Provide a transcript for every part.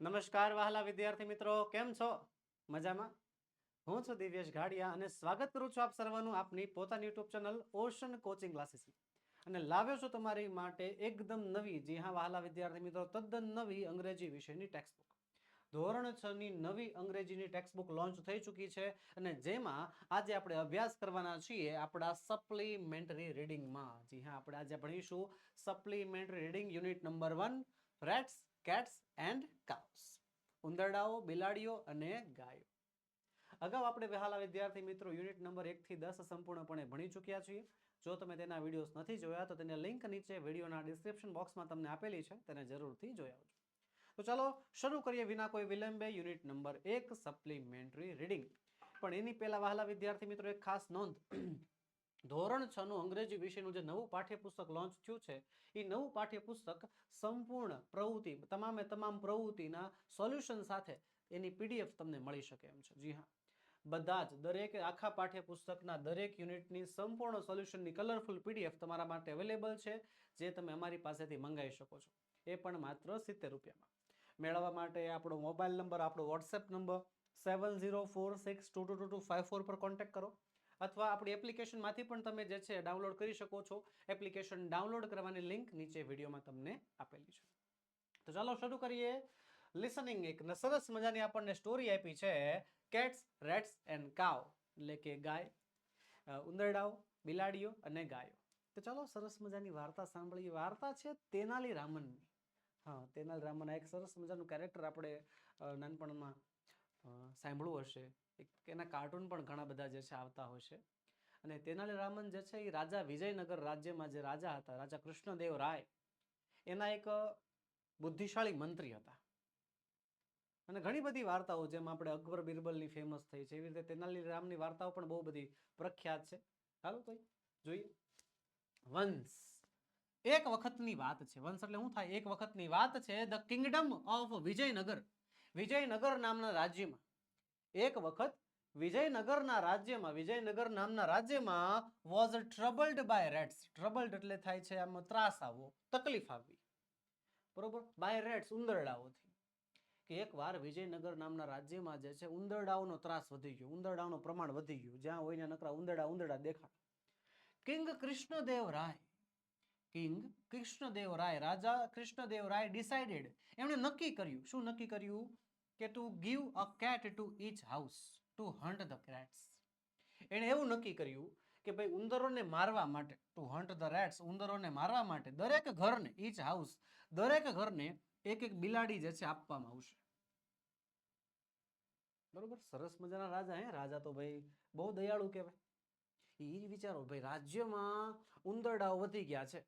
નમસ્કાર વહાલા વિદ્યાર્થી મિત્રો, કેમ છો? મજામાં? હું છું દિવ્યેશ ઘાડિયા અને સ્વાગત કરું છું આપ સર્વનું આપની પોતાની YouTube channel Ocean Coaching Classes અને લાવ્યો છું તમારી માટે એકદમ નવી, જી હા, વહાલા વિદ્યાર્થી મિત્રો, તદ્દન નવી અંગ્રેજી વિષયની ટેક્સ્ટબુક ધોરણ છ ની નવી અંગ્રેજીની ટેક્સ્ટબુક લોન્ચ થઈ ચૂકી છે અને જેમાં આજે આપણે અભ્યાસ કરવાના છીએ આપણા સપ્લિમેન્ટરી રીડિંગમાં જી હા, આપણે આજે ભણીશું supplementary reading unit number one rats cats and cows ઉંદરડાઓ, બિલાડીઓ અને ગાયો. અગાઉ આપણે વહાલા વિદ્યાર્થી મિત્રો યુનિટ નંબર એકથી દસ સંપૂર્ણપણે ભણી ચૂક્યા છીએ. જો તમે તેના વિડીયોઝ નથી જોયા, તો તેને લિંક નીચે વિડીયોના ડિસ્ક્રિપ્શન બોક્સમાં તમને આપેલી છે. તેને જરૂરથી જોઈ આવજો. તો ચાલો, શરૂ કરીએ વિના કોઈ વિલંબે યુનિટ નંબર એક સપ્લિમેન્ટરી રીડિંગ પણ એની પહેલા વહાલા વિદ્યાર્થી મિત્રો એક ખાસ નોંધ. ધોરણ છ નું અંગ્રેજી વિષયનું જે નવું પાઠ્યપુસ્તક લોન્ચ થયું છે એ નવું પાઠ્યપુસ્તક સંપૂર્ણ પ્રવૃત્તિ, તમામે તમામ પ્રવૃત્તિના સોલ્યુશન સાથે એની પીડીએફ તમને મળી શકે એમ છે. જી હા. બધા જ દરેક આખા પાઠ્યપુસ્તકના દરેક યુનિટની સંપૂર્ણ સોલ્યુશનની કલરફુલ પીડીએફ તમારા માટે અવેલેબલ છે, જે તમે અમારી પાસેથી મંગાવી શકો છો. એ પણ માત્ર સિત્તેર રૂપિયામાં. મેળવવા માટે આપણો મોબાઈલ નંબર, આપણો WhatsApp number seven zero four six two two two two five four પર કોન્ટેક્ટ કરો. અથવા આપણી એપ્લિકેશનમાંથી પણ તમે જે છે ડાઉનલોડ કરી શકો છો. એપ્લિકેશન ડાઉનલોડ કરવાની લિંક નીચે વિડીયોમાં તમને આપેલી છે. તો ચાલો શરૂ કરીએ. લિસનિંગ એક સરસ મજાની આપણને સ્ટોરી આપી છે. કેટ્સ રેટ્સ એન્ડ કાવ એટલે કે ગાય. ઉંદરડાઓ, બિલાડીઓ અને ગાયો. તો ચાલો સરસ મજાની વાર્તા સાંભળીએ. વાર્તા છે તેનાલી રામનની હા તેનાલી રામન એક સરસ મજાનું કેરેક્ટર આપણે નાનપણમાં સાંભળવું હશે. એક એના કાર્ટૂન પણ ઘણા બધા જે છે આવતા હોય છે. અને તેનાલી રામન જે છે એ રાજા વિજયનગર રાજ્યમાં જે રાજા હતા, રાજા કૃષ્ણદેવ રાય, એના એક બુદ્ધિશાળી મંત્રી હતા. અને ઘણી બધી વાર્તાઓ જેમ આપણે અકબર બિરબલની ફેમસ થઈ છે, એવી રીતે તેનાલી રામની વાર્તાઓ પણ બહુ બધી પ્રખ્યાત છે. ચાલો તો જોઈએ. વંશ. એક વખતની વાત છે. વંશ એટલે શું થાય? એક વખતની વાત છે. The kingdom of Vijayanagar. Vijayanagar નામના રાજ્યમાં. એક વખત વિજયનગરના રાજ્યમાં, વિજયનગર નામના રાજ્યમાં was troubled by rats troubled એટલે થાય છે આમ ત્રાસ આવવો, તકલીફ આવવી. બરોબર? બાય રેટ્સ ઉંદરડાઓથી કે એકવાર વિજયનગર નામના રાજ્યમાં જે છે, ઉંદરડાઓનો ત્રાસ વધી ગયો, ઉંદરડાઓનું પ્રમાણ વધી ગયું. જ્યાં હોય ને નકરા ઉંદરડા ઉંદરડા દેખાય. કિંગ કૃષ્ણદેવ રાય કિંગ કૃષ્ણદેવ રાય રાજા કૃષ્ણદેવ રાય ડિસાઇડેડ એમણે નક્કી કર્યું. શું નક્કી કર્યું? કે to give a cat to each house to hunt the rats એણે એવું નક્કી કર્યું કે ભાઈ ઉંદરોને મારવા માટે ટુ હન્ટ ધ રેટ્સ ઉંદરોને મારવા માટે દરેક ઘરને ઈચ હાઉસ દરેક ઘરને એક એક બિલાડી જે છે આપવામાં આવશે. બરોબર? સરસ મજાના રાજા હે. રાજા તો ભાઈ બહુ દયાળુ કહેવાય. એ વિચારો, ભાઈ રાજ્યમાં ઉંદરડાઓ વધી ગયા છે.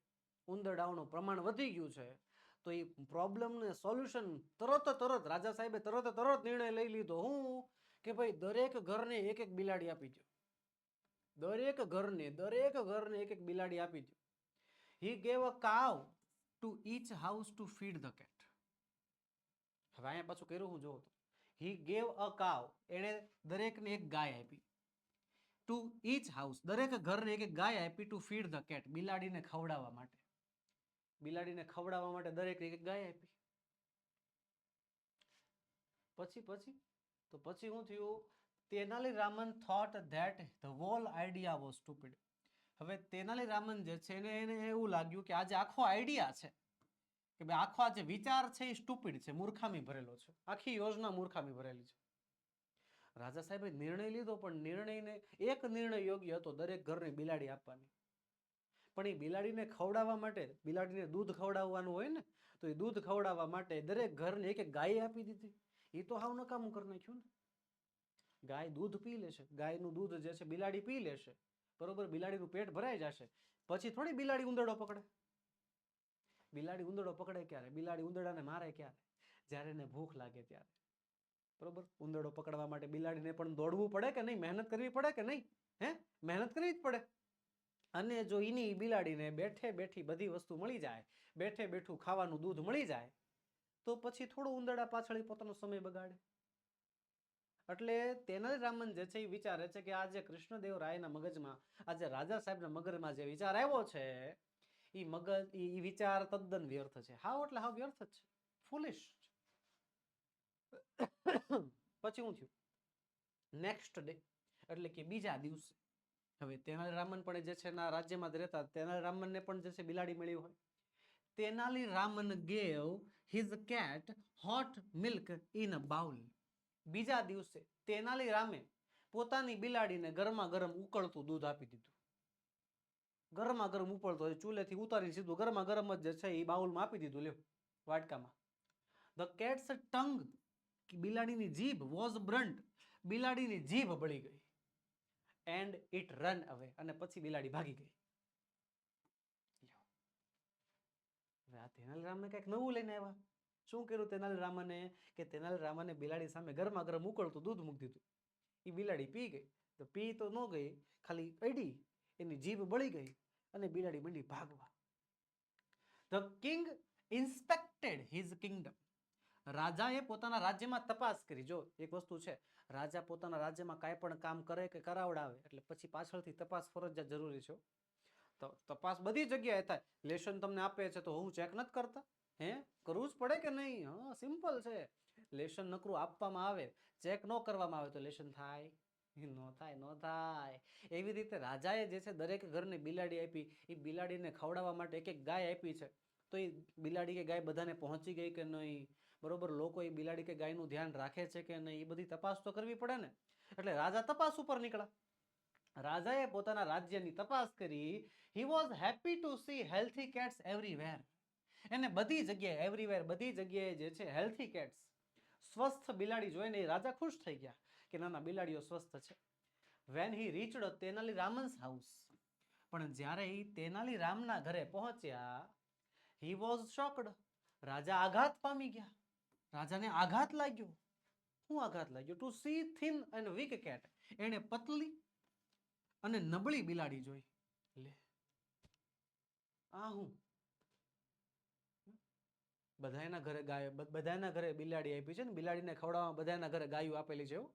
ઉંદરડાઓનું પ્રમાણ વધી ગયું છે. તો એ પ્રોબ્લેમને સોલ્યુશન તરત તરત રાજા સાહેબે તરત તરત નિર્ણય લઈ લીધો. હું કે ભાઈ, દરેક ઘરને એક એક બિલાડી આપી દો દરેક ઘરને દરેક ઘરને એક એક બિલાડી આપી દો he gave a cow to each house to feed the cat હવે અહીંયા પાછું કર્યું હું જોઉં તો. હી ગેવ અ કાવ એણે દરેકને એક ગાય આપી. ટુ ઈચ હાઉસ દરેક ઘરને એક એક ગાય આપી ટુ ફીડ ધ કેટ બિલાડીને ખવડાવવા માટે. બિલાડીને ખવડાવવા માટે દરેક એક ગાય આપી. પછી પછી, તો પછી શું થયું, Tenali Raman thought that the whole idea was stupid હવે તેનાલી રામન જે છે એને એને એવું લાગ્યું કે આજે આખો આઈડિયા છે, કે ભાઈ આખો આ જે વિચાર છે એ સ્ટુપિડ છે, મૂર્ખામી ભરેલો છે. આખી યોજના મૂર્ખામી ભરેલી છે. રાજા સાહેબે નિર્ણય લીધો, પણ નિર્ણયને એક નિર્ણય યોગ્ય હતો, દરેક ઘરને બિલાડી આપવાની. પણ એ બિલાડીને ખવડાવવા માટે, બિલાડીને દૂધ ખવડાવવાનું હોય ને, તો એ દૂધ ખવડાવવા માટે દરેક ઘરને એક એક ગાય આપી દીધી. એ તો હાવ નકામું કરી નાખ્યું ને. ગાય દૂધ પી લેશે. ગાયનું દૂધ જે છે, બિલાડી પી લેશે. બરોબર? બિલાડીનું પેટ ભરાઈ જશે. પછી થોડી બિલાડી ઉંદરડો પકડે. બિલાડી ઉંદરડો પકડે ક્યારે? બિલાડી ઉંદરડાને મારે ક્યારે? જ્યારે એને ભૂખ લાગે ત્યારે. બરોબર? ઉંદરડો પકડવા માટે બિલાડીને પણ દોડવું પડે કે નહીં? મહેનત કરવી પડે કે નહીં? હે? મહેનત કરવી જ પડે. અને જો એની બિલાડીને બેઠે બેઠી બધી વસ્તુ મળી જાય, બેઠે બેઠું ખાવાનું દૂધ મળી જાય, તો પછી થોડું ઉંદરડા પાછળ પોતાનો સમય બગાડે. એટલે તેના રામન જે છે એ વિચારે છે કે આજે કૃષ્ણદેવ રાયના મગજમાં આજે રાજા સાહેબના મગજમાં જે વિચાર આવ્યો છે એ મગજ એ વિચાર તદ્દન વ્યર્થ છે. હાવ એટલે હાવ વ્યર્થ જ છે. ફૂલિશ પછી શું થયું? નેક્સ્ટ ડે એટલે કે બીજા દિવસે હવે તેનાલી રામન પણ જે છે એના રાજ્યમાં જ રહેતા, તેનાલી રામનને પણ જે છે બિલાડી મળી હોય. Tenali Raman gave his cat hot milk in a bowl બીજા દિવસે તેનાલી રામે પોતાની બિલાડીને ગરમા ગરમ ઉકળતું દૂધ આપી દીધું. ગરમા ગરમ ઉકળતું ચૂલેથી ઉતારી સીધું ગરમા ગરમ જ જે છે એ બાઉલમાં આપી દીધું, લ્યો, વાટકામાં. ધ કેટ્સ ટંગ બિલાડીની જીભ વોઝ બ્રન્ટ બિલાડીની જીભ બળી ગઈ. એન્ડ ઇટ રન અવે અને પછી બિલાડી ભાગી ગઈ. આ તેનાલીરામને કંઈક નવું લઈને આવ્યા. શું કર્યું તેનાલીરામને? કે તેનાલીરામને બિલાડી સામે ગરમા ગરમ ઉકળતું દૂધ મૂકી દીધું. એ બિલાડી પી ગઈ. તો પી તો ન ગઈ, ખાલી અડી. એની જીભ બળી ગઈ અને બિલાડી મંડી ભાગવા. The king inspected his kingdom રાજાએ પોતાના રાજ્યમાં તપાસ કરી. જો, એક વસ્તુ છે. રાજા પોતાના રાજ્યમાં કાંઈ પણ કામ કરે કે કરાવડાવે, એટલે પછી પાછળથી તપાસ ફરજિયાત જરૂરી છે તો તપાસ બધી જગ્યાએ થાય. લેશન તમને આપે છે તો હું ચેક નથી કરતા? હે? કરવું જ પડે કે નહીં? હા સિમ્પલ છે. લેશન નકરું આપવામાં આવે. ચેક ન કરવામાં આવે તો લેશન થાય. ન થાય ન થાય. એવી રીતે રાજાએ જે છે દરેક ઘરને બિલાડી આપી એ બિલાડીને ખવડાવવા માટે એક એક ગાય આપી છે. તો એ બિલાડી કે ગાય બધાને પહોંચી ગઈ કે નહીં? બરોબર? લોકો એ બિલાડી કે ગાયનું ધ્યાન રાખે છે કે નહીં, એ બધી તપાસ તો કરવી પડે ને. એટલે રાજા તપાસ ઉપર નીકળ્યા. રાજાએ પોતાના રાજ્યની તપાસ કરી. He was happy to see healthy cats everywhere એને બધી જગ્યાએ એવરીવેર બધી જગ્યાએ જે છે હેલ્થી કેટ્સ સ્વસ્થ બિલાડી જોઈને રાજા ખુશ થઈ ગયા કે નાના બિલાડીઓ સ્વસ્થ છે. When he reached Tenali Raman's house પણ જ્યારે એ તેનાલી રામના ઘરે પહોંચ્યા હી વોઝ શોકડ રાજા આઘાત પામી ગયા. રાજાને આઘાત લાગ્યો. શું આઘાત લાગ્યો? To see, thin and weak cat. એણે પતલી અને નબળી બિલાડી જોઈ. લે, આ હું? બધાના ઘરે ગાય બધાના ઘરે બિલાડી આપી છે ને? બિલાડીને ખવડાવવામાં બધાના ઘરે ગાયું આપેલી છે એવું?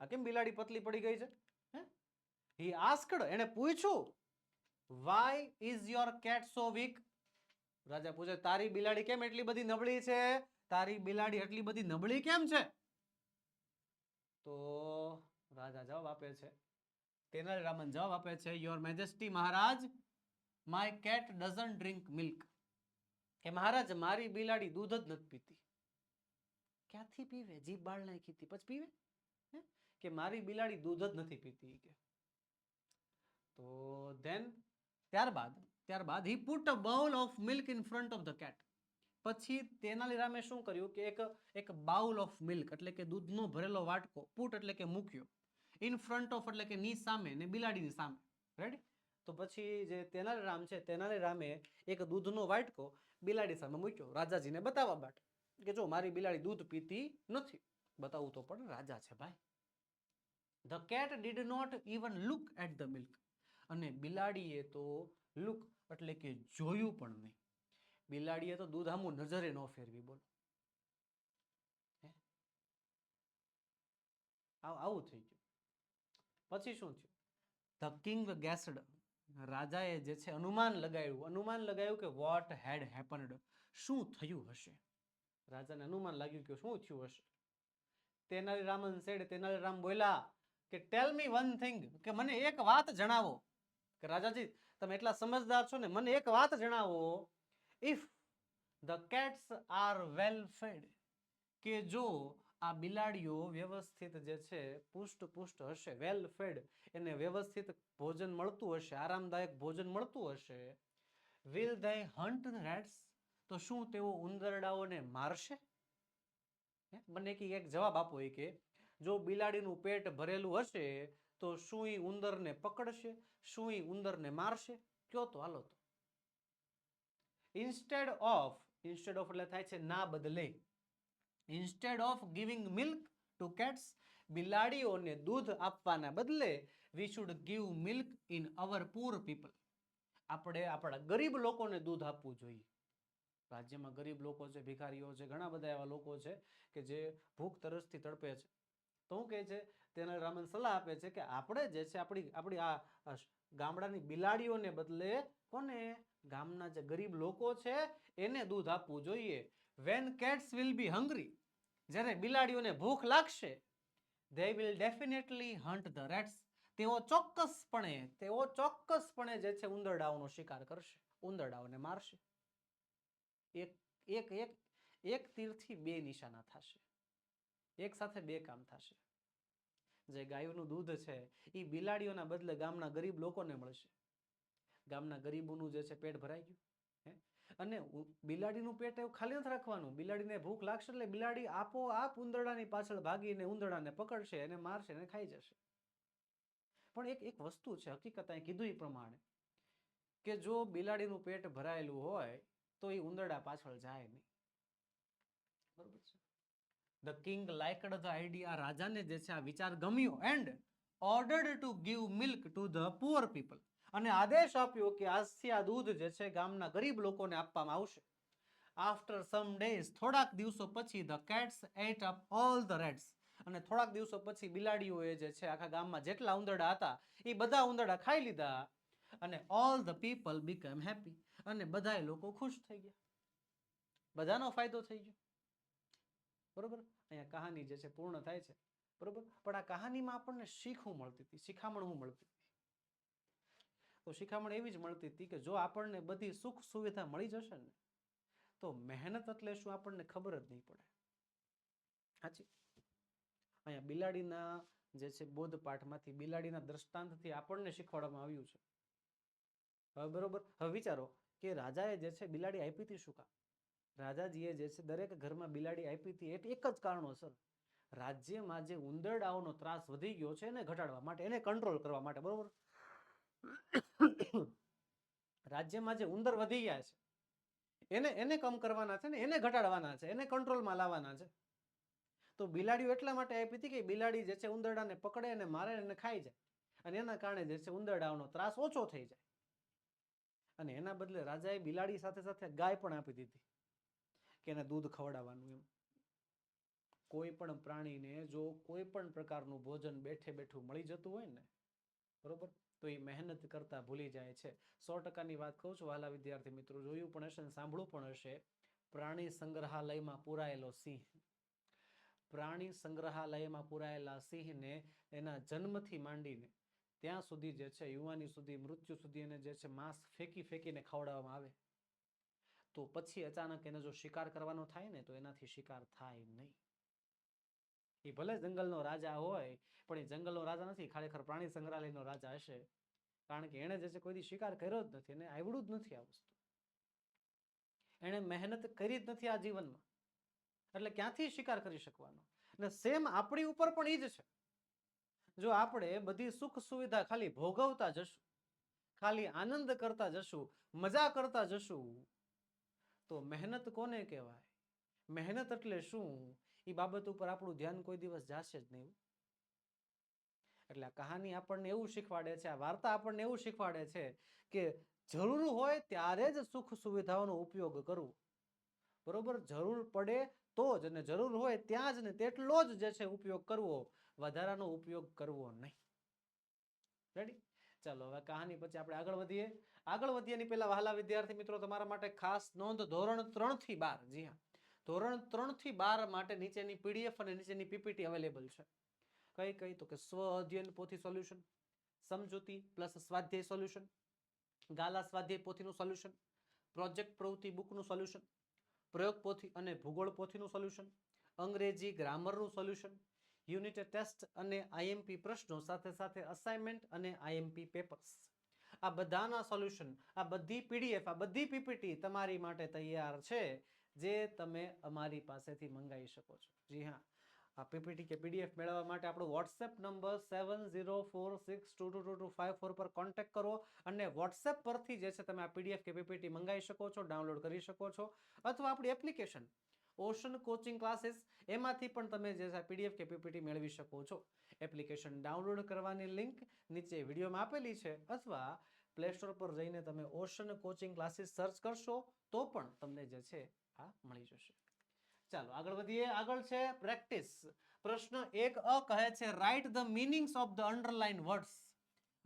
આ કેમ બિલાડી પતલી પડી ગઈ છે? હે? હી આસ્કડ, એણે પૂછ્યું why is your cat so weak રાજા પૂછે, તારી બિલાડી કેમ એટલી બધી નબળી છે? તારી બિલાડી એટલી બધી નબળી કેમ છે? તો રાજા જવાબ આપે છે. તેનાલી રામન જવાબ આપે છે your majesty Maharaj my cat doesn't drink milk કે મહારાજ, મારી બિલાડી દૂધ જ નથી પીતી. ક્યાંથી પીવે? જીભ બાળ નાખી હતી, પછી પીવે? કે મારી બિલાડી દૂધ જ નથી પીતી કે. તો ધેન ત્યારબાદ ત્યારબાદ he put a bowl of milk in front of the cat પછી તેનાલી રામે શું કર્યું કે એક એક બાઉલ ઓફ મિલ્ક એટલે કે દૂધનો ભરેલો વાટકો, પુટ એટલે કે મૂક્યો ઇન ફ્રન્ટ ઓફ એટલે કે ની સામે ને બિલાડીની સામે. રેડી તો પછી જે તેનાલી રામ છે, તેનાલી રામે એક દૂધનો વાટકો બિલાડી સામે મૂક્યો, રાજાજીને બતાવવા માટે કે જો મારી બિલાડી દૂધ પીતી નથી. બતાવવું તો પણ રાજા છે ભાઈ. The cat did not even look at the milk અને બિલાડીએ તો લુક એટલે કે જોયું પણ નહીં. બિલાડીએ તો દૂધ આમું નજરે ન ફેરવી, બોલો. આવ- થઈ ગયું. પછી શું થયું? ધ કિંગ ગેસડ રાજાએ જે છે અનુમાન લગાવ્યું. અનુમાન લગાવ્યું કે વોટ હેડ હેપન્ડ? શું થયું હશે? રાજાને અનુમાન લાગ્યું કે શું થયું હશે? તેનાલી રામન સેડ તેનાલી રામ બોલ્યા કે ટેલ મી વન થિંગ કે મને એક વાત જણાવો. કે રાજાજી, તમે એટલા સમજદાર છો ને, મને એક વાત જણાવો. If the cats are well fed કે જો આ બિલાડીઓ વ્યવસ્થિત જે છે, પુષ્ટ પુષ્ટ હશે વેલ ફેડ એને વ્યવસ્થિત ભોજન મળતું હશે, આરામદાયક ભોજન મળતું હશે વિલ ધે હન્ટ રેટ્સ તો શું તેઓ ઉંદરડાઓને મારશે? મને કે એક જવાબ આપો એ કે જો બિલાડીનું પેટ ભરેલું હશે, તો શું ઉંદરને પકડશે? શું ઉંદરને મારશે? કયો તો, હાલો તો. ઇન્સ્ટેડ ઓફ ઇન્સ્ટેડ ઓફ એટલે થાય છે ના બદલે. Instead of giving milk to cats બિલાડીઓને દૂધ આપવાના બદલે we should give milk in our poor people આપણે આપણા ગરીબ લોકોને દૂધ આપવું જોઈએ. રાજ્યમાં ગરીબ લોકો છે, ભિખારીઓ છે, ઘણા બધા એવા લોકો છે કે જે ભૂખ તરસથી તડપે છે. તો શું કહે છે, તેના રામન સલાહ આપે છે કે આપણે જે છે, આપણી આપણી આ ગામડાની બિલાડીઓને બદલે કોને? ગામના જે ગરીબ લોકો છે, એને દૂધ આપવું જોઈએ. When cats will be hungry જ્યારે બિલાડીઓને ભૂખ લાગશે they will definitely hunt the rats તેઓ ચોક્કસપણે તેઓ ચોક્કસપણે જે છે, ઉંદરડાઓનો શિકાર કરશે, ઉંદરડાઓને મારશે. એક એક એક એક તીરથી બે નિશાના થશે. એક સાથે બે કામ થશે. જે ગાયોનું દૂધ છે એ બિલાડીઓના બદલે ગામના ગરીબ લોકોને મળશે. ગામના ગરીબોનું જે છે પેટ ભરાઈ ગયું, હે? અને બિલાડીનું પેટ એવું ખાલી નથી રાખવાનું. બિલાડીને ભૂખ લાગશે એટલે બિલાડી આપોઆપ ઉંદરડાની પાછળ ભાગીને ઉંદરડાને પકડશે અને મારશે અને ખાઈ જશે. પણ એક એક વસ્તુ છે, હકીકત અહીં કીધું એ પ્રમાણે કે જો બિલાડીનું પેટ ભરાયેલું હોય, તો એ ઉંદરડા પાછળ જાય નહીં. બરોબર છે? The king liked the idea રાજાને જે છે આ વિચાર ગમ્યો. And ordered to give milk to the poor people અને આદેશ આપ્યો કે આજથી આ દૂધ જે છે ગામના ગરીબ લોકોને આપવામાં આવશે. આફ્ટર સમ ડેઝ થોડાક દિવસો પછી the cats ate up all the rats અને થોડાક દિવસો પછી બિલાડીઓએ જે છે આખા ગામમાં જેટલા ઉંદરડા હતા, એ બધા ઉંદરડા ખાઈ લીધા અને all the people become happy અને બધા લોકો ખુશ થઈ ગયા. બધાનો ફાયદો થઈ ગયો. બરોબર? અહીંયા કહાની જે છે પૂર્ણ થાય છે. બરોબર? પણ આ કહાનીમાં આપણને શીખવું મળતી હતી, શિખામણ હું મળતી તો શિખામણ એવી જ મળતી હતી કે જો આપણને બધી સુખ સુવિધા મળી જશે ને, તો મહેનત એટલે શું આપણને ખબર જ નહીં પડે. સાચી અહીંયા બિલાડીના જે છે બોધ પાઠમાંથી બિલાડીના દ્રષ્ટાંતથી આપણને શીખવાડવામાં આવ્યું છે. હવે બરોબર, હવે વિચારો કે રાજાએ જે છે બિલાડી આપી હતી શું કામ? રાજાજીએ જે છે દરેક ઘરમાં બિલાડી આપી હતી એટલે એક જ કારણોસર રાજ્યમાં જે ઉંદરડાઓનો ત્રાસ વધી ગયો છે એને ઘટાડવા માટે, એને કંટ્રોલ કરવા માટે, બરોબર? રાજ્યમાં જે ઉંદર વધી ગયા છે, એને એને કમ કરવાના છે ને, એને ઘટાડવાના છે, એને કંટ્રોલમાં લાવવાના છે. તો બિલાડીઓ એટલા માટે આપી હતી કે બિલાડી જે છે ઉંદરડાને પકડે અને મારે અને ખાઈ જાય. અને એના કારણે જે છે ઉંદરડાઓનો ત્રાસ ઓછો થઈ જાય. અને એના બદલે રાજાએ બિલાડી સાથે સાથે ગાય પણ આપી દીધી કે એને દૂધ ખવડાવવાનું એમ. કોઈ પણ પ્રાણીને જો કોઈ પણ પ્રકારનું ભોજન બેઠે બેઠું મળી જતું હોય ને, બરોબર? તો એ મહેનત કરતા ભૂલી જાય છે. સો ટકાની વાત કહું છું, વહાલા વિદ્યાર્થી મિત્રો, જોયું પણ હશે ને સાંભળવું પણ હશે, પ્રાણી સંગ્રહાલયમાં પુરાયેલો સિંહ. પ્રાણી સંગ્રહાલયમાં પુરાયેલા સિંહને એના જન્મથી માંડીને ત્યાં સુધી જે છે, યુવાની સુધી, મૃત્યુ સુધી એને જે છે, માંસ ફેંકી ફેંકીને ખવડાવવામાં આવે. તો પછી અચાનક એને જો શિકાર કરવાનો થાય ને, તો એનાથી શિકાર થાય નહીં. એ ભલે જંગલનો રાજા હોય, પણ એ જંગલનો રાજા નથી, ખરેખર પ્રાણી સંગ્રહાલયનો રાજા હશે. કારણ કે એણે જે છે શિકાર કર્યો જ નથી, એને આવડું જ નથી આ વસ્તુ. એણે મહેનત કરી જ નથી આ જીવનમાં. એટલે ક્યાંથી શિકાર કરી શકવાનો? અને સેમ આપણી ઉપર પણ એ જ છે. જો આપણે બધી સુખ સુવિધા ખાલી ભોગવતા જશું, ખાલી આનંદ કરતા જશું, મજા કરતા જશું, તો મહેનત કોને કહેવાય? મહેનત એટલે શું? એ બાબત ઉપર આપણું ધ્યાન કોઈ દિવસ જશે જ નહીં એટલે કહાની આપણને એવું શીખવાડે છે, આ વાર્તા આપણને એવું શીખવાડે છે કે જરૂર હોય ત્યારે જ સુખ સુવિધાઓનો ઉપયોગ કરવો. બરોબર? જરૂર પડે તો જ અને જરૂર હોય ત્યાં જ ને તેટલો જ જે છે ઉપયોગ કરવો, વધારાનો ઉપયોગ કરવો નહીં. રેડી ચાલો, હવે કહાની પછી આપણે આગળ વધીએ. આગળ વધીએ ની પહેલા વહાલા વિદ્યાર્થી મિત્રો, તમારા માટે ખાસ નોંધ ધોરણ ત્રણથી બાર. જી હા. ધોરણ ત્રણથી બાર માટે નીચેની પીડીએફ અને નીચેની પીપીટી અવેલેબલ છે. કઈ કઈ? તો કે સ્વ અધ્યયન પોથી સોલ્યુશન સમજૂતી પ્લસ સ્વાધ્યાય સોલ્યુશન ગાલા સ્વાધ્યાય પોથીનું સોલ્યુશન પ્રોજેક્ટ પ્રવૃત્તિ બુકનું સોલ્યુશન પ્રયોગ પોથી અને ભૂગોળ પોથીનું સોલ્યુશન અંગ્રેજી ગ્રામરનું સોલ્યુશન યુનિટ ટેસ્ટ અને આઈએમપી પ્રશ્નો, સાથે સાથે અસાઇનમેન્ટ અને આઈએમપી પેપર્સ આ બધાના સોલ્યુશન આ બધી પીડીએફ આ બધી પીપીટી તમારી માટે તૈયાર છે. જે તમે અમારી પાસેથી મંગાવી શકો છો. જી હા. આ પીપીટી કે પીડીએફ મેળવવા માટે આપણો WhatsApp number seven zero four six two two two two five four પર કોન્ટેક્ટ કરો અને વોટ્સએપ પરથી જે છે તમે આ પીડીએફ કે પીપીટી મંગાવી શકો છો ડાઉનલોડ કરી શકો છો. અથવા આપણી એપ્લિકેશન ઓશન કોચિંગ ક્લાસીસ એમાંથી પણ તમે જે છે પીડીએફ કે પીપીટી મેળવી શકો છો. એપ્લિકેશન ડાઉનલોડ કરવાની લિંક નીચે વિડીયોમાં આપેલી છે. અથવા પ્લે સ્ટોર પર જઈને તમે ઓશન કોચિંગ ક્લાસીસ સર્ચ કરશો તો પણ તમને જે છે આ મળી જશે. ચાલો, આગળ વધીએ. આગળ છે પ્રેક્ટિસ. પ્રશ્ન એક અ કહે છે write the meanings of the underline words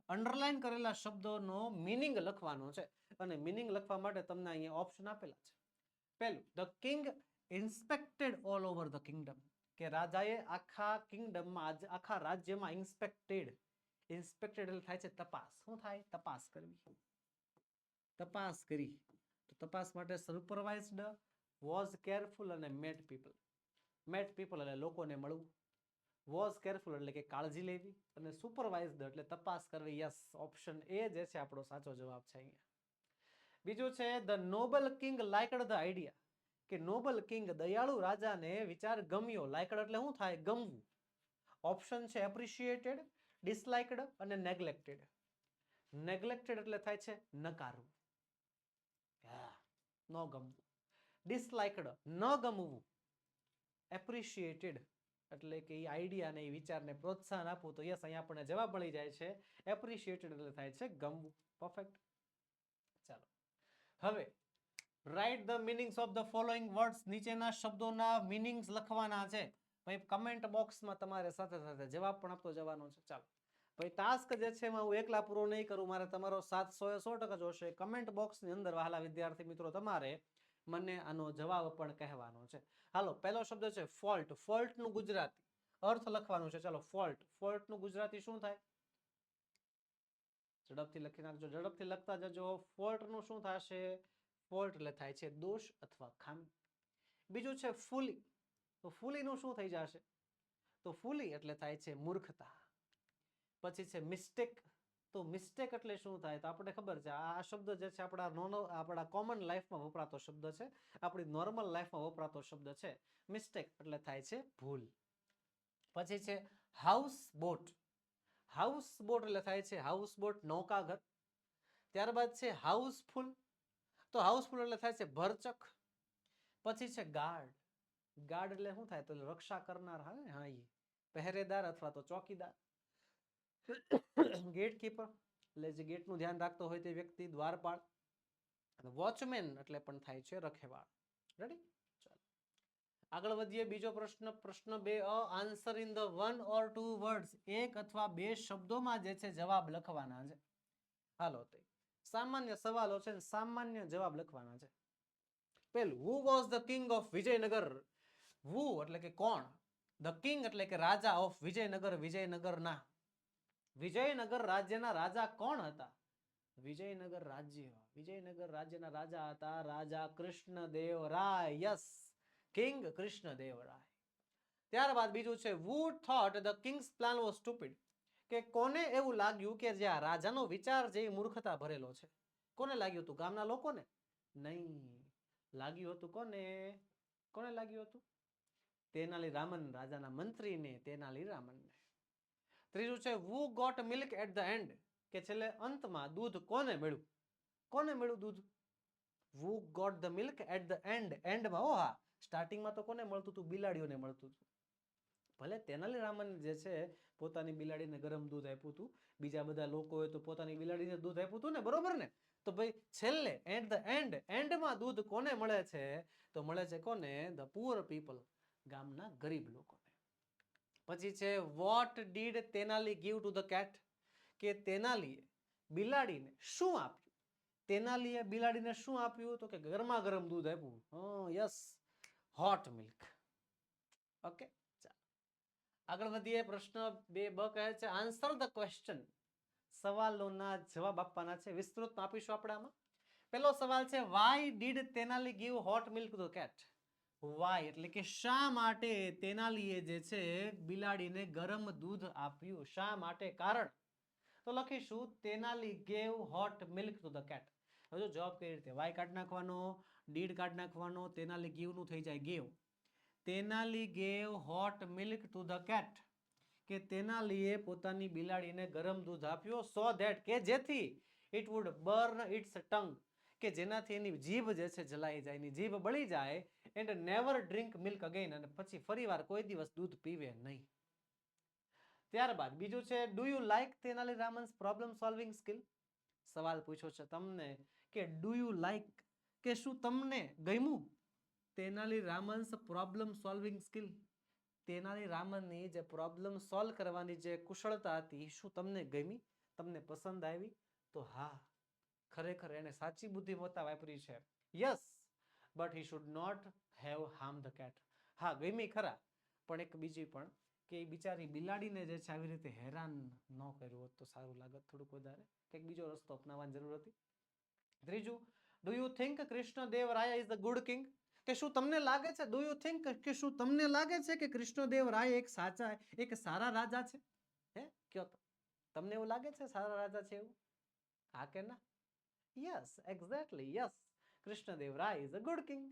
underline કરેલા શબ્દોનો મિનિંગ લખવાનો છે. અને મીનિંગ લખવા માટે તમને અહીંયા ઓપ્શન આપેલા છે. પહેલું the king inspected all over the kingdom કે રાજાએ આખા કિંગડમમાં આખા રાજ્યમાં ઇન્સ્પેક્ટેડ ઇન્સ્પેક્ટેડ એટલે થાય છે તપાસ. શું થાય? તપાસ કરવી. તપાસ કરી. તો તપાસ માટે સુપરવાઇઝડ વોઝ કેરફુલ અને મેટ પીપલ મેટ પીપલ એટલે લોકોને મળવું. વોઝ કેરફુલ એટલે કે કાળજી લેવી અને સુપરવાઇઝડ એટલે તપાસ કરવી. યસ ઓપ્શન એ જે છે આપણો સાચો જવાબ છે અહીંયા. બીજું છે the noble king liked the idea કે નોબલ કિંગ દયાળુ રાજાને વિચાર ગમ્યો. લાઇકડ એટલે શું થાય? ગમવું. ઓપ્શન છે એપ્રિશિએટેડ ડિસલાઇકડ અને નેગ્લેક્ટેડ નેગ્લેક્ટેડ એટલે થાય છે નકારવું. હા, ન ગમવું. ડિસલાઇકડ ન ગમવું. એપ્રિશિએટેડ એટલે કે એ આઈડિયાને એ વિચારને પ્રોત્સાહન આપવું તો યસ, અહીંયા આપણને જવાબ મળી જાય છે. એપ્રિશિએટેડ એટલે થાય છે ગમવું. પરફેક્ટ ચાલો. હવે write the meanings of the following words નીચેના શબ્દોના મિનિંગ્સ લખવાના છે. ભાઈ કમેન્ટ બોક્સમાં તમારે સાથે સાથે જવાબ પણ આપતો જવાનો છે. ચાલો. ભાઈ ટાસ્ક જે છે એમાં હું એકલા પૂરો નહીં કરું. મારે તમારો સાત સો સો ટકા જોશે કમેન્ટ બોક્સની અંદર વહાલા વિદ્યાર્થી મિત્રો, તમારે મને આનો જવાબ પણ કહેવાનો છે. હાલો, પહેલો શબ્દ છે ફોલ્ટ. ફોલ્ટનું ગુજરાતી. અર્થ લખવાનું છે. ચાલો, ફોલ્ટ. ફોલ્ટનું ગુજરાતી શું થાય? ઝડપથી લખી નાખજો. ઝડપથી લખતા જજો. ફોલ્ટનું શું થશે? ફોલ્ટ એટલે થાય છે દોષ અથવા ખામી. બીજું છે ફૂલી. તો ફૂલીનું શું થઈ જશે? તો ફૂલી એટલે થાય છે મૂર્ખતા. પછી છે મિસ્ટેક. તો મિસ્ટેક એટલે શું થાય? તો આપણે ખબર છે, આ શબ્દ જે છે, આપણા નોનો આપણા કોમન લાઈફમાં વપરાતો શબ્દ છે. આપણી નોર્મલ લાઈફમાં વપરાતો શબ્દ છે. મિસ્ટેક એટલે થાય છે ભૂલ. પછી છે હાઉસ બોટ હાઉસ બોટ એટલે થાય છે હાઉસ બોટ નૌકાઘર. ત્યારબાદ છે હાઉસફુલ તો હાઉસફુલ એટલે થાય છે ભરચક. પછી છે ગાર્ડ. ગાર્ડ એટલે શું થાય? તો રક્ષા કરનાર, હા હા એ પહેરેદાર અથવા તો ચોકીદાર. ગેટકીપર એટલે જે ગેટનું ધ્યાન રાખતો હોય તે વ્યક્તિ દ્વારપાળ, અને વોચમેન એટલે પણ થાય છે રખેવાળ. રેડી ચાલો. આગળ વધીએ, બીજો પ્રશ્ન પ્રશ્ન બે A answer in the one or two words એક અથવા બે શબ્દોમાં જે છે જવાબ લખવાના છે. હાલો, તે સામાન્ય સવાલો છે સામાન્ય જવાબ લખવાના છે. પેલું who was the king of Vijayanagar? Who એટલે કે કોણ? ધ કિંગ એટલે કે રાજા ઓફ વિજયનગર, વિજયનગરના. વિજયનગર રાજ્યના રાજા કોણ હતા? વિજયનગર રાજ્ય, વિજયનગર રાજ્યના રાજા હતા રાજા કૃષ્ણદેવ રાય યસ, કિંગ કૃષ્ણદેવ રાય ત્યારબાદ બીજું છે who thought the king's plan was stupid કે કોને એવું લાગ્યું કે જે આ રાજાનો વિચાર જે મૂર્ખતા ભરેલો છે? કોને લાગ્યું હતું? ગામના લોકોને? નહીં. લાગ્યું હતું કોને? કોને લાગ્યું હતું? તેનાલી રામન રાજાના મંત્રીને, તેનાલી રામનને. ત્રીજું છે who got milk at the end કે છેલ્લે અંતમાં દૂધ કોને મળ્યું? કોને મળ્યું દૂધ? Who got the milk at the end એન્ડમાં ઓ હા સ્ટાર્ટિંગમાં તો કોને મળતું હતું બિલાડીઓને મળતું હતું ભલે તેનાલી રામન જે છે, પોતાની બિલાડીને ગરમ દૂધ આપ્યું હતું બીજા બધા લોકોએ તો પોતાની બિલાડીને દૂધ આપ્યું હતું ને, બરોબર ને? તો ભાઈ છેલ્લે એટ ધ એન્ડ એન્ડમાં દૂધ કોને મળે છે? તો મળે છે કોને? ધ પુઅર પીપલ ગામના ગરીબ લોકોને પછી છે what did Tenali give to the cat કે તેનાલીએ બિલાડીને શું આપ્યું? તેનાલીએ બિલાડીને શું આપ્યું? તો કે ગરમા ગરમ દૂધ આપ્યું. યસ હોટ મિલ્ક ઓકે આગળ વધીએ, પ્રશ્ન બે બ કહે છે આન્સર ધ ક્વેશ્ચન સવાલોના જવાબ આપવાના છે. વિસ્તૃત આપીશું આપણે આમાં પહેલો સવાલ છે why did Tenali give hot milk to cat why એટલે કે શા માટે તેનાલીએ જે છે બિલાડીને ગરમ દૂધ આપ્યું? શા માટે? કારણ? તો લખીશું Tenali gave hot milk to the cat. હવે જો જવાબ કઈ રીતે? વાય કાઢ નાખવાનો, ડીડ કાઢ નાખવાનો તેનાલી ગીવનું થઈ જાય gave. Tenali gave hot milk to the cat. કે તેનાલીએ પોતાની બિલાડીને ગરમ દૂધ આપ્યો, સો ધેટ કે જેથી it would burn its tongue. કે જેનાથી એની જીભ જે છે જલાઈ જાય, એની જીભ બળી જાય and never drink milk again અને પછી ફરીવાર કોઈ દિવસ દૂધ પીવે નહીં. ત્યારબાદ બીજું છે do you like Tenali Raman's problem solving skill સવાલ પૂછ્યો છે તમને કે ડુ યુ લાઈક કે શું તમને ગમ્યું Tenali Raman's problem solving skill Tenali રામનની જે પ્રોબ્લેમ સોલ્વ કરવાની જે કુશળતા હતી, શું તમને ગમી? તમને પસંદ આવી? તો હા, ખરેખર એને સાચી બુદ્ધિમત્તા વાપરી છે. Yes but he should not have harm the cat હા ગમી ખરા. પણ એક બીજી પણ કે એ બિચારી બિલાડીને જે છે, આવી રીતે હેરાન ન કર્યું હોત તો સારું લાગત થોડુંક વધારે. કંઈક બીજો રસ્તો અપનાવવાની જરૂર હતી. ત્રીજું do you think Krishnadeva Raya is the good king કે શું તમને લાગે છે ડુ યુ થિંક કે શું તમને લાગે છે કે કૃષ્ણદેવ રાય એક સાચા, એક સારા રાજા છે? હે, કયો તો? તમને એવું લાગે છે સારા રાજા છે એવું? હા કે ના? Yes exactly yes Krishnadeva Raya is a good king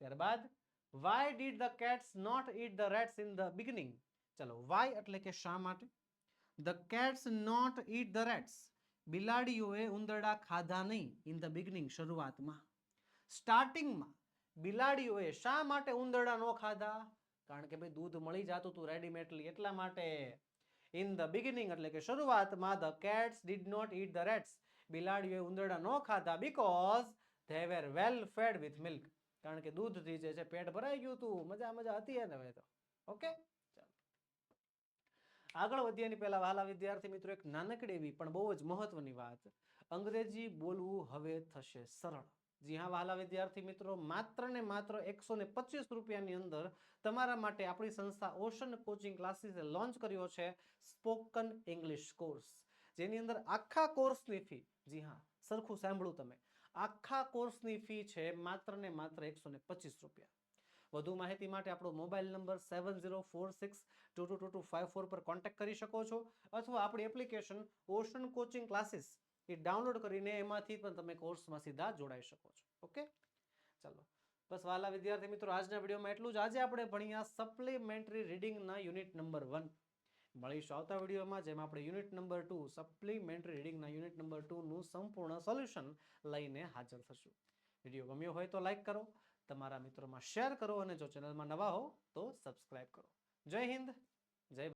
ત્યારબાદ why did the cats not eat the rats in the beginning ચલો વાય એટલે કે શા માટે? The cats not eat the rats બિલાડીઓએ ઉંદરડા ખાધા નહીં ઇન ધ બિગિનિંગ શરૂઆતમાં. સ્ટાર્ટિંગમાં બિલાડીઓએ શા માટે ઉંદરડા ન ખાધા? કારણ કે ભાઈ, દૂધ મળી જતું હતું રેડીમેડલી એટલા માટે. ઇન ધ બિગિનિંગ એટલે કે શરૂઆતમાં the cats did not eat the rats બિલાડીઓએ ઉંદરડા ન ખાધા because they were well fed with milk કારણ કે દૂધથી જે છે, પેટ ભરાઈ ગયું હતું મજા મજા હતી એને હવે તો. ઓકે આગળ વધીએ એની પહેલા વાલા વિદ્યાર્થી મિત્રો, એક નાનકડી એવી પણ બહુ જ મહત્વની વાત. અંગ્રેજી બોલવું હવે થશે સરળ. જી હા વાલા વિદ્યાર્થી મિત્રો, માત્ર ને માત્ર એકસો ને પચીસ રૂપિયાની અંદર તમારા માટે આપણી સંસ્થા ઓશન કોચિંગ ક્લાસીસે લોન્ચ કર્યો છે સ્પોકન ઇંગ્લિશ કોર્સ. જેની અંદર આખા કોર્સની ફી, જી હા, સરખું સાંભળું તમે. આખા કોર્સની ફી છે માત્ર ને માત્ર એકસો ને પચીસ રૂપિયા. વધુ માહિતી માટે આપણો mobile number seven zero four six two two two two five four પર કોન્ટેક્ટ કરી શકો છો અથવા આપણી એપ્લિકેશન ઓશન કોચિંગ ક્લાસીસ એ ડાઉનલોડ કરીને એમાંથી પણ તમે કોર્સમાં સીધા જોડાઈ શકો છો. ઓકે? ચાલો. બસ વાલા વિદ્યાર્થી મિત્રો, આજના વિડીયોમાં એટલું જ. આજે આપણે ભણ્યા સપ્લિમેન્ટરી રીડિંગના યુનિટ નંબર વન મળીશું આવતા વિડીયોમાં, જેમાં આપણે યુનિટ નંબર ટુ સપ્લિમેન્ટરી રીડિંગના યુનિટ નંબર ટુનું સંપૂર્ણ સોલ્યુશન લઈને હાજર થશું. વીડિયો ગમ્યો હોય તો લાઈક કરો, તમારા મિત્રોમાં શેર કરો અને જો ચેનલમાં નવા હો તો સબસ્ક્રાઈબ કરો. જય હિન્દ, જય